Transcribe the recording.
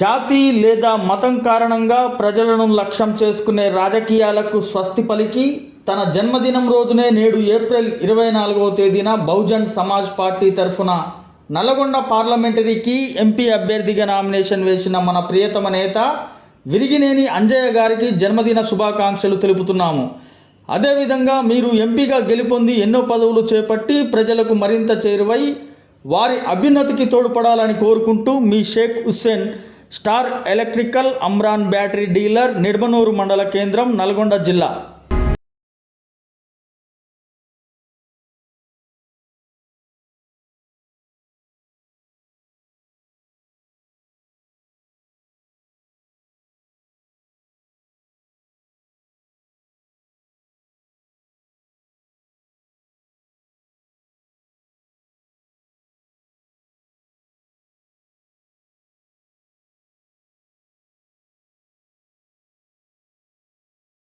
జాతి లేదా మతం కారణంగా ప్రజలను లక్ష్యం చేసుకునే రాజకీయాలకు స్వస్తి పలికి తన జన్మదినం రోజునే నేడు ఏప్రిల్ ఇరవై నాలుగవ తేదీన బహుజన్ సమాజ్ పార్టీ తరఫున నల్లగొండ పార్లమెంటరీకి ఎంపీ అభ్యర్థిగా నామినేషన్ వేసిన మన ప్రియతమ నేత విరిగినేని అంజయ్య గారికి జన్మదిన శుభాకాంక్షలు తెలుపుతున్నాము. అదేవిధంగా మీరు ఎంపీగా గెలుపొంది ఎన్నో పదవులు చేపట్టి ప్రజలకు మరింత చేరువై వారి అభ్యున్నతికి తోడ్పడాలని కోరుకుంటూ మీ Sheikh Hussain star electrical Amaron battery dealer Nidamanuru మండల కేంద్రం నల్గొండ జిల్లా.